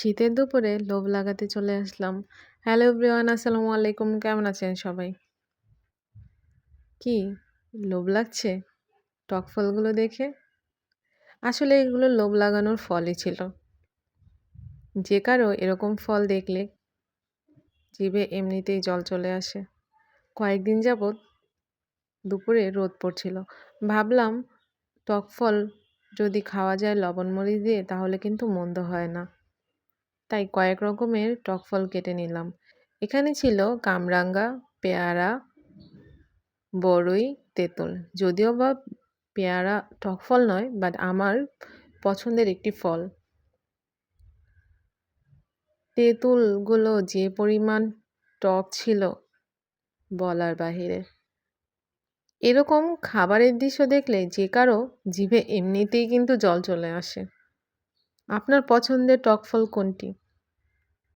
শীতের দুপুরে লোভ লাগাতে চলে আসলাম। হ্যালো এভরিওয়ান, আসসালামু আলাইকুম। কেমন আছেন সবাই? কি, লোভ লাগছে টক ফলগুলো দেখে? আসলে এগুলো লোভ লাগানোর ফলই ছিল। যে কারও এরকম ফল দেখলে জিভে এমনিতেই জল চলে আসে। কয়েকদিন যাবৎ দুপুরে রোদ পড়ছিল। ভাবলাম টক ফল যদি খাওয়া যায় লবণ মরিচ দিয়ে তাহলে কিন্তু মন্দ হয় না। তাই কয়েক রকমের টক ফল কেটে নিলাম। এখানে ছিল কামরাঙ্গা, পেয়ারা বড়ই তেঁতুল। যদিও বা পেয়ারা টক ফল নয় বাট আমার পছন্দের একটি ফল। তেঁতুলগুলো যে পরিমাণ টক ছিল বলার বাহিরে। এরকম খাবারের দৃশ্য দেখলে যে কারও জিভে এমনিতেই কিন্তু জল চলে আসে। আপনার পছন্দের টক ফল কোনটি?